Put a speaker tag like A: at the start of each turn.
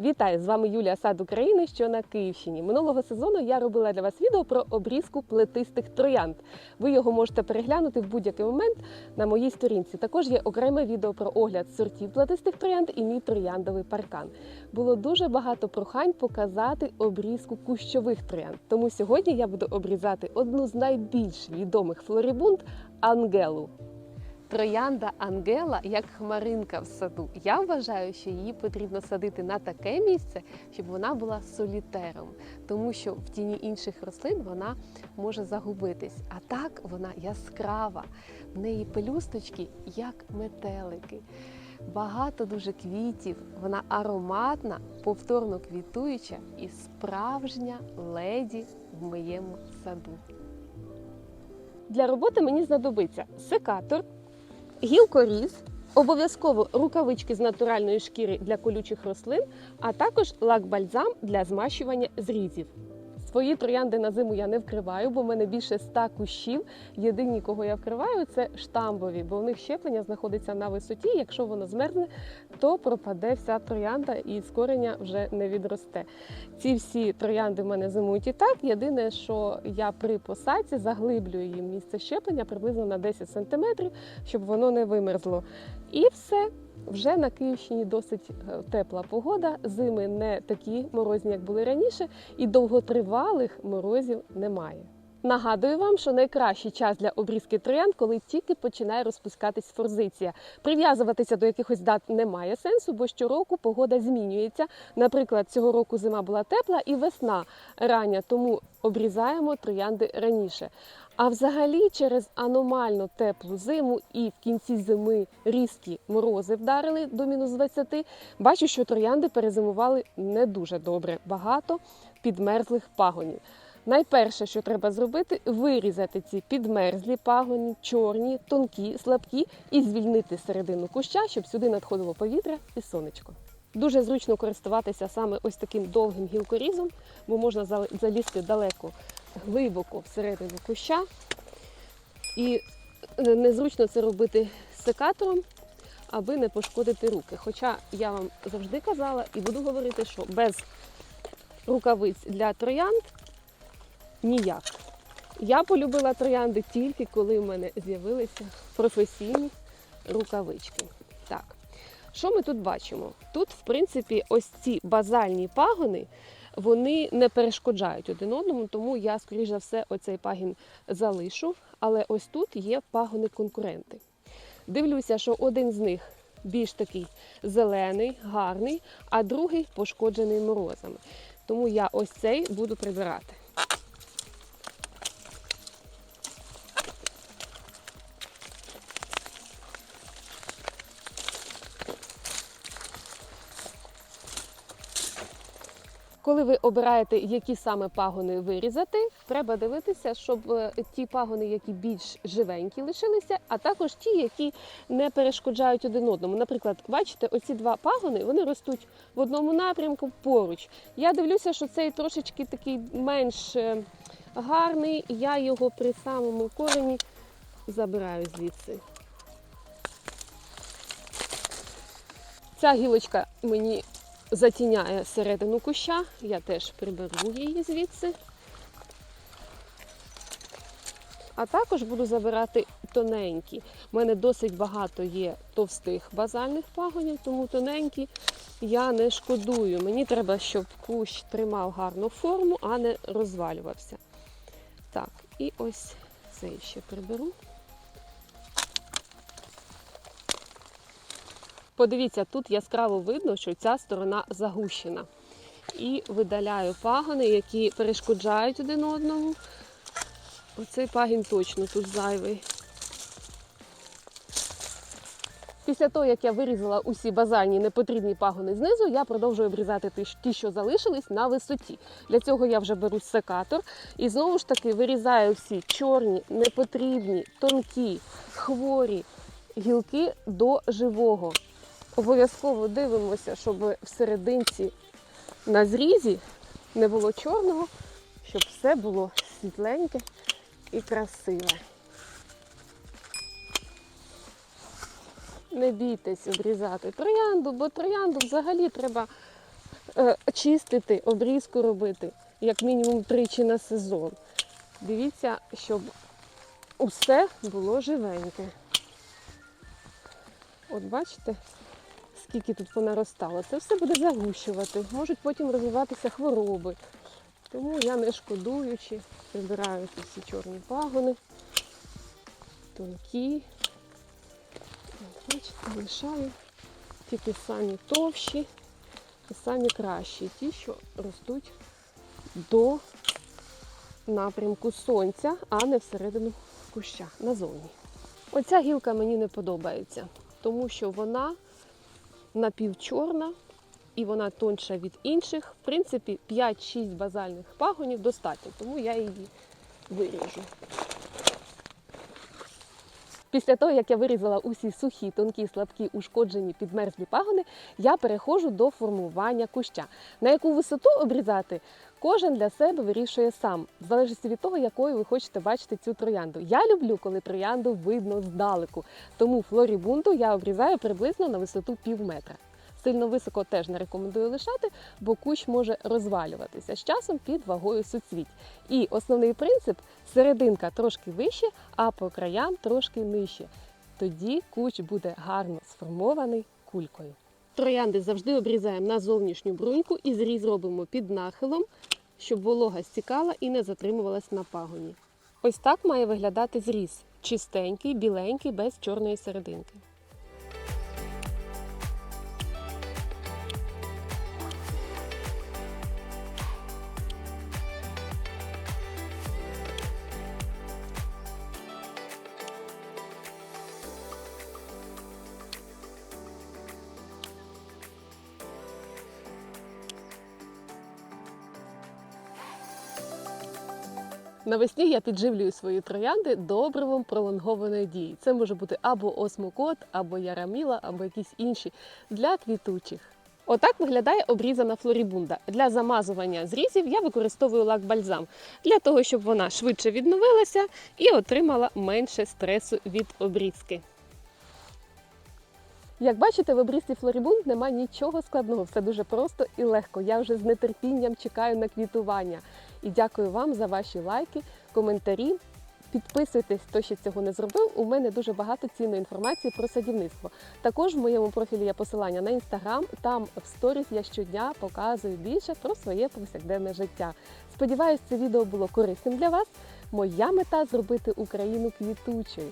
A: Вітаю! З вами Юлія Сад України, що на Київщині. Минулого сезону я робила для вас відео про обрізку плетистих троянд. Ви його можете переглянути в будь-який момент на моїй сторінці. Також є окреме відео про огляд сортів плетистих троянд і мій трояндовий паркан. Було дуже багато прохань показати обрізку кущових троянд. Тому сьогодні я буду обрізати одну з найбільш відомих флорібунд Ангелу. Троянда Ангела як хмаринка в саду. Я вважаю, що її потрібно садити на таке місце, щоб вона була солітером, тому що в тіні інших рослин вона може загубитись. А так вона яскрава, в неї пелюсточки як метелики. Багато дуже квітів, вона ароматна, повторно квітуюча і справжня леді в моєму саду. Для роботи мені знадобиться секатор, гілкоріз, обов'язково рукавички з натуральної шкіри для колючих рослин, а також лак-бальзам для змащування зрізів. Свої троянди на зиму я не вкриваю, бо в мене більше ста кущів. Єдині, кого я вкриваю, це штамбові, бо в них щеплення знаходиться на висоті. Якщо воно змерзне, то пропаде вся троянда і з кореня вже не відросте. Ці всі троянди в мене зимують і так. Єдине, що я при посадці заглиблюю їм місце щеплення приблизно на 10 см, щоб воно не вимерзло. І все. Вже на Київщині досить е, тепла погода. Зими не такі морозні, як були раніше, і довготривалих морозів немає. Нагадую вам, що найкращий час для обрізки троянд, коли тільки починає розпускатись форзиція. Прив'язуватися до якихось дат немає сенсу, бо щороку погода змінюється. Наприклад, цього року зима була тепла і весна рання, тому обрізаємо троянди раніше. А взагалі, через аномально теплу зиму і в кінці зими різкі морози вдарили до мінус 20, бачу, що троянди перезимували не дуже добре. Багато підмерзлих пагонів. Найперше, що треба зробити, вирізати ці підмерзлі пагоні, чорні, тонкі, слабкі, і звільнити середину куща, щоб сюди надходило повітря і сонечко. Дуже зручно користуватися саме ось таким довгим гілкорізом, бо можна залізти далеко, глибоко всередину куща. І е, незручно це робити секатором, аби не пошкодити руки. Хоча я вам завжди казала і буду говорити, що без рукавиць для троянд ніяк. Я полюбила троянди тільки коли в мене з'явилися професійні рукавички. Так, що ми тут бачимо? Тут, в принципі, ось ці базальні пагони. Вони не перешкоджають один одному, тому я, скоріш за все, оцей пагін залишу. Але ось тут є пагони-конкуренти. Дивлюся, що один з них більш такий зелений, гарний, а другий пошкоджений морозами. Тому я ось цей буду прибирати. Коли ви обираєте, які саме пагони вирізати, треба дивитися, щоб е, ті пагони, які більш живенькі лишилися, а також ті, які не перешкоджають один одному. Наприклад, бачите, оці два пагони вони ростуть в одному напрямку поруч. Я дивлюся, що цей трошечки такий менш е, гарний. Я його при самому корені забираю звідси. Ця гілочка мені затіняє середину куща. Я теж приберу її звідси. А також буду забирати тоненькі. У мене досить багато є товстих базальних пагонів, тому тоненькі я не шкодую. Мені треба, щоб кущ тримав гарну форму, а не розвалювався. Так, і ось цей ще приберу. Подивіться, тут яскраво видно, що ця сторона загущена. І видаляю пагони, які перешкоджають один одному. Оцей пагін точно тут зайвий. Після того, як я вирізала усі базальні непотрібні пагони знизу, я продовжую обрізати ті, що залишились на висоті. Для цього я вже беру секатор і знову ж таки вирізаю всі чорні, непотрібні, тонкі, хворі гілки до живого. Обов'язково дивимося, щоб в на зрізі не було чорного, щоб все було світленьке і красиве. Не бійтесь обрізати троянду, бо троянду взагалі треба е, чистити, обрізку робити як мінімум тричі на сезон. Дивіться, щоб усе було живеньке. От бачите, скільки тут понаростало. Це все буде загущувати. Можуть потім розвиватися хвороби. Тому я не шкодуючи, прибираю ці чорні пагони, тонкі. Бачите, лишаю тільки самі товщі і самі кращі, ті, що ростуть до напрямку сонця, а не всередину куща назовні. Оця гілка мені не подобається, тому що вона напівчорна і вона тонша від інших. В принципі, 5-6 базальних пагонів достатньо, тому я її виріжу. Після того, як я вирізала усі сухі, тонкі, слабкі, ушкоджені, підмерзлі пагони, я переходжу до формування куща. На яку висоту обрізати, кожен для себе вирішує сам, в залежності від того, якою ви хочете бачити цю троянду. Я люблю, коли троянду видно здалеку, тому флорібунду я обрізаю приблизно на висоту пів метра. Сильно високо теж не рекомендую лишати, бо кущ може розвалюватися з часом під вагою суцвіть. І основний принцип серединка трошки вище, а по краям трошки нижче. Тоді кущ буде гарно сформований кулькою. Троянди завжди обрізаємо на зовнішню бруньку і зріз робимо під нахилом, щоб волога стікала і не затримувалась на пагоні. Ось так має виглядати зріз. Чистенький, біленький, без чорної серединки. Навесні я підживлюю свої троянди добривом пролонгованої дії. Це може бути або осмокот, або яраміла, або якісь інші для квітучих. Отак виглядає обрізана флорібунда. Для замазування зрізів я використовую лак бальзам для того, щоб вона швидше відновилася і отримала менше стресу від обрізки. Як бачите, в обрізці флорібунд немає нічого складного, все дуже просто і легко. Я вже з нетерпінням чекаю на квітування. І дякую вам за ваші лайки, коментарі. Підписуйтесь, хто ще цього не зробив. У мене дуже багато цінної інформації про садівництво. Також в моєму профілі є посилання на інстаграм. Там в сторіс я щодня показую більше про своє повсякденне життя. Сподіваюсь, це відео було корисним для вас. Моя мета зробити Україну квітучою.